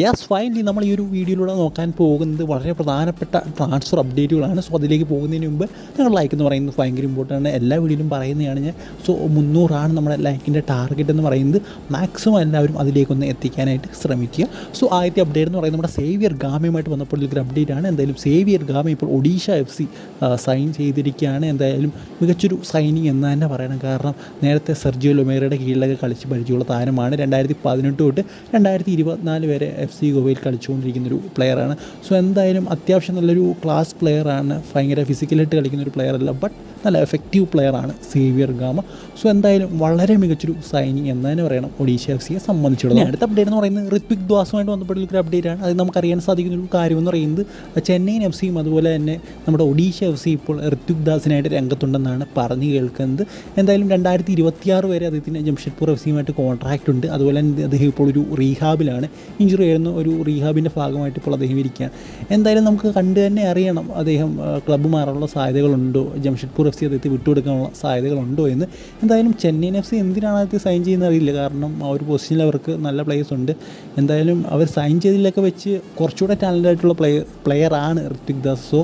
Yes finally നമ്മൾ ഈ ഒരു വീഡിയോയിലൂടെ നോക്കാൻ പോകുന്നത് വളരെ പ്രധാനപ്പെട്ട ട്രാൻസ്ഫർ അപ്ഡേറ്റുകളാണ് സോ അതിലേക്ക് പോകുന്നതിന് മുമ്പ് നിങ്ങൾ ലൈക്ക് എന്ന് പറയുന്നത് ഭയങ്കര ഇമ്പോർട്ടന്റ് ആണ്. എല്ലാ വീഡിയോയിലും പറയുന്നതാണ് ഞാൻ. സോ മുന്നൂറാണ് നമ്മുടെ ലൈക്കിന്റെ ടാർഗറ്റ് എന്ന് പറയുന്നത്. മാക്സിമം എല്ലാവരും അതിലേക്കൊന്ന് എത്തിക്കാനായിട്ട് ശ്രമിക്കുക. സോ ആദ്യത്തെ അപ്ഡേറ്റ് എന്ന് പറയുന്നത് നമ്മുടെ സേവിയർ ഗാമയുമായിട്ട് വന്നപ്പോൾ ഒരു അപ്ഡേറ്റ് ആണ്. എന്തായാലും സേവിയർ ഗാമ ഇപ്പോൾ ഒഡീഷ എഫ് സി സൈൻ ചെയ്തിരിക്കുകയാണ്. എന്തായാലും മികച്ചൊരു സൈനിങ് എന്ന് തന്നെ പറയണം. കാരണം നേരത്തെ സെർജിയോ ലൊമേറയുടെ കീഴിലൊക്കെ കളിച്ച് പരിചയമുള്ള താരമാണ്. രണ്ടായിരത്തി പതിനെട്ട് തൊട്ട് രണ്ടായിരത്തി ഇരുപത്തിനാല് വരെ എഫ് സി ഗോവയിൽ കളിച്ചുകൊണ്ടിരിക്കുന്ന ഒരു പ്ലെയറാണ് സോ എന്തായാലും അത്യാവശ്യം നല്ലൊരു ക്ലാസ് പ്ലെയറാണ് ഭയങ്കര ഫിസിക്കലായിട്ട് കളിക്കുന്ന ഒരു പ്ലെയർ അല്ല ബട്ട് നല്ല എഫക്റ്റീവ് പ്ലെയറാണ് സേവിയർ ഗാമ സോ എന്തായാലും വളരെ മികച്ചൊരു സൈനിങ് എന്ന് തന്നെ പറയണം ഒഡീഷ എഫ് സിയെ സംബന്ധിച്ചിടത്തോളം. അടുത്ത അപ്ഡേറ്റ് എന്ന് പറയുന്നത് ഋത്വിക് ദ്വാസുമായിട്ട് ബന്ധപ്പെട്ടുള്ള ഒരു അപ്ഡേറ്റ് ആണ്. അത് നമുക്കറിയാൻ സാധിക്കുന്ന ഒരു കാര്യം എന്ന് പറയുന്നത് ചെന്നൈയിൻ എഫ് സിയും അതുപോലെ തന്നെ നമ്മുടെ ഒഡീഷ എഫ് സി ഇപ്പോൾ ഋത്വിക് ദാസിനായിട്ട് രംഗത്തുണ്ടെന്നാണ് പറഞ്ഞു കേൾക്കുന്നത്. എന്തായാലും രണ്ടായിരത്തി ഇരുപത്തിയാറ് വരെ അദ്ദേഹത്തിന് ജംഷഡ്പൂർ എഫ് സിയുമായിട്ട് കോൺട്രാക്റ്റ് ഉണ്ട്. അതുപോലെ തന്നെ അദ്ദേഹം ഇപ്പോൾ ഒരു റീഹാബിലാണ് ഇഞ്ചുറി ആയിരുന്നു ഒരു റീഹാബിന്റെ ഭാഗമായിട്ട് ഇപ്പോൾ അദ്ദേഹം ഇരിക്കുകയാണ്. എന്തായാലും നമുക്ക് കണ്ടു തന്നെ അറിയണം അദ്ദേഹം ക്ലബ്ബ് മാറാനുള്ള സാധ്യതകളുണ്ടോ? ജംഷഡ്പൂർ എഫ് സി അദ്ദേഹത്തെ വിട്ടുകൊടുക്കാനുള്ള സാധ്യതകളുണ്ടോ എന്ന്. എന്തായാലും ചെന്നൈയിൻ എഫ് സി എന്തിനാണ് അദ്ദേഹത്തെ സൈൻ ചെയ്യുന്നത് അറിയില്ല. കാരണം ആ ഒരു പൊസിഷനിൽ അവർക്ക് നല്ല പ്ലേയേഴ്സ് ഉണ്ട്. എന്തായാലും അവർ സൈൻ ചെയ്തതിലൊക്കെ വെച്ച് കുറച്ചുകൂടെ ടാലന്റ് ആയിട്ടുള്ള പ്ലെയർ ആണ് ഋത്വിക് ദാസ്. സോ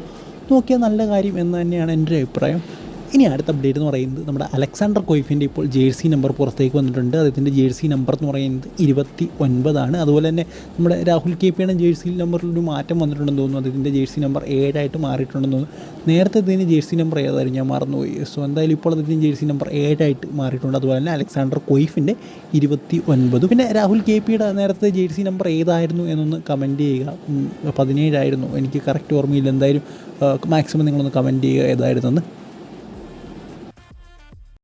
നോക്കിയാൽ നല്ല കാര്യം എന്ന് തന്നെയാണ് എന്റെ അഭിപ്രായം. ഇനി അടുത്ത അപ്ഡേറ്റ് എന്ന് പറയുന്നത് നമ്മുടെ അലക്സാണ്ടർ കൊയ്ഫിന്റെ ഇപ്പോൾ ജേഴ്സി നമ്പർ പുറത്തേക്ക് വന്നിട്ടുണ്ട്. അദ്ദേഹത്തിന്റെ ജേഴ്സി നമ്പർ എന്ന് പറയുന്നത് ഇരുപത്തി ഒൻപതാണ് അതുപോലെ തന്നെ നമ്മുടെ രാഹുൽ കെ പിയുടെ ജേഴ്സി നമ്പറിൽ ഒരു മാറ്റം വന്നിട്ടുണ്ടെന്ന് തോന്നുന്നു. അദ്ദേഹത്തിന്റെ ജേഴ്സി നമ്പർ ഏഴായിട്ട് മാറിയിട്ടുണ്ടെന്ന് തോന്നുന്നു. നേരത്തെ ഇതിന് ജേഴ്സി നമ്പർ ഏതായിരുന്നു ഞാൻ മറന്നുപോയി. സോ എന്തായാലും ഇപ്പോൾ അദ്ദേഹത്തിന്റെ ജേഴ്സി നമ്പർ ഏഴായിട്ട് മാറിയിട്ടുണ്ട്. അതുപോലെ തന്നെ അലക്സാണ്ടർ കൊയ്ഫിന്റെ ഇരുപത്തി ഒൻപത് പിന്നെ രാഹുൽ കെ പിയുടെ നേരത്തെ ജേഴ്സി നമ്പർ ഏതായിരുന്നു എന്നൊന്ന് കമന്റ് ചെയ്യുക. പതിനേഴായിരുന്നു. എനിക്ക് കറക്റ്റ് ഓർമ്മയില്ല. എന്തായാലും മാക്സിമം നിങ്ങളൊന്ന് കമന്റ് ചെയ്യുക ഏതായിരുന്നെന്ന്.